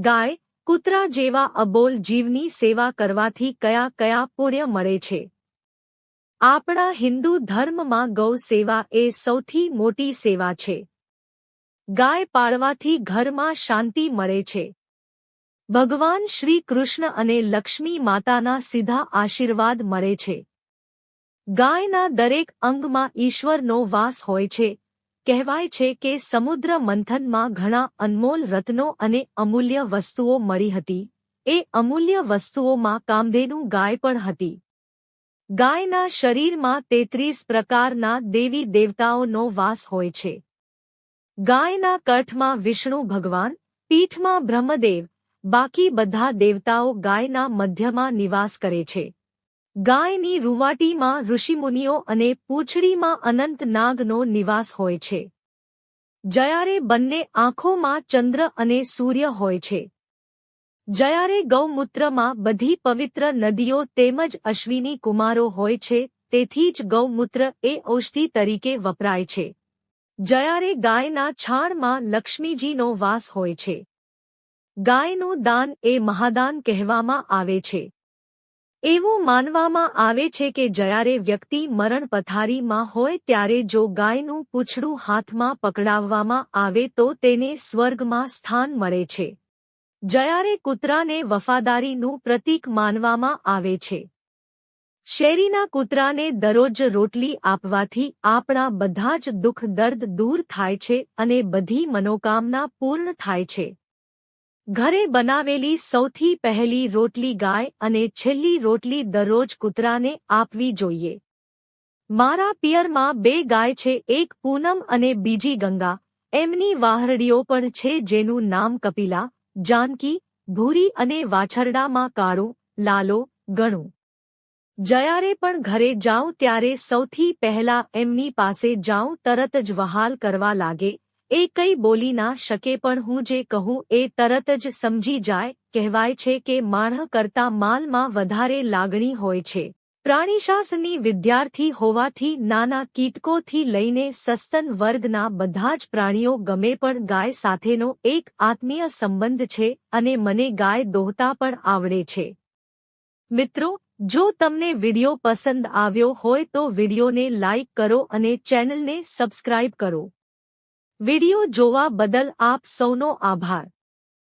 ગાય, કૂતરા જેવા અબોલ જીવની સેવા કરવાથી કયા કયા પુણ્ય મળે છે? આપણા હિન્દુ ધર્મમાં ગૌ સેવા એ સૌથી મોટી સેવા છે. ગાય પાળવાથી ઘરમાં શાંતિ મળે છે. ભગવાન શ્રી કૃષ્ણ અને લક્ષ્મી માતાના સીધા આશીર્વાદ મળે છે. ગાયના દરેક અંગમાં ઈશ્વરનો વાસ હોય છે. કહેવાય છે કે સમુદ્ર મંથનમાં ઘણા અનમોલ રત્નો અને અમૂલ્ય વસ્તુઓ મળી હતી. એ અમૂલ્ય વસ્તુઓમાં કામધેનુ ગાય પણ હતી. ગાયના શરીરમાં તેત્રીસ પ્રકારના દેવી દેવતાઓનો વાસ હોય છે. ગાયના કઠમાં વિષ્ણુ ભગવાન, પીઠમાં બ્રહ્મદેવ, બાકી બધા દેવતાઓ ગાયના મધ્યમાં નિવાસ કરે છે. ગાયની રૂવાટીમાં ઋષિમુનિઓ અને પૂંછડીમાં અનંત નાગનો નિવાસ હોય છે. જયારે બંને આંખોમાં ચંદ્ર અને સૂર્ય હોય છે. જયારે ગૌમૂત્રમાં બધી પવિત્ર નદીઓ તેમજ અશ્વિની કુમારો હોય છે, તેથી જ ગૌમૂત્ર એ ઔષધિ તરીકે વપરાય છે. જયારે ગાયના છાણમાં લક્ષ્મીજીનો વાસ હોય છે. ગાયનું દાન એ મહાદાન કહેવામાં આવે છે. એવું માનવામાં આવે છે કે જ્યારે વ્યક્તિ મરણ પથારીમાં હોય ત્યારે જો ગાયનું પૂંછડું હાથમાં પકડાવવામાં આવે તો તેને સ્વર્ગમાં સ્થાન મળે છે. જયારે કૂતરાને વફાદારીનું પ્રતીક માનવામાં આવે છે. શેરીના કૂતરાને દરરોજ રોટલી આપવાથી આપણા બધા જ દુઃખ દર્દ દૂર થાય છે અને બધી મનોકામના પૂર્ણ થાય છે. ઘરે બનાવેલી સૌથી પહેલી રોટલી ગાય અને છેલ્લી રોટલી દરરોજ કૂતરાને આપવી જોઈએ. મારા પિયરમાં બે ગાય છે, એક પૂનમ અને બીજી ગંગા. એમની વાહરડીઓ પણ છે જેનું નામ કપિલા, જાનકી, ભૂરી અને વાછરડામાં કાળું, લાલો, ગણું. જયારે પણ ઘરે જાઉં ત્યારે સૌથી પહેલા એમની પાસે જાઉં તરત જ વહાલ કરવા લાગે એ કઈ બોલી ના શકે પણ હું જે કહું એ તરત જ સમજી જાય, કહેવાય છે કે માણહ કરતા માલમાં વધારે લાગણી હોય છે. પ્રાણીશાસની વિદ્યાર્થી હોવાથી નાના કીટકોથી લઈને સસ્તન વર્ગના બધા જ પ્રાણીઓ ગમે પણ ગાય સાથેનો એક આત્મીય સંબંધ છે અને મને ગાય દોહતા પણ આવડે છે. મિત્રો, જો તમને વિડિયો પસંદ આવ્યો હોય તો વિડિયોને લાઇક કરો અને ચેનલને સબસ્ક્રાઇબ કરો. વિડિયો જોવા બદલ આપ સૌનો આભાર.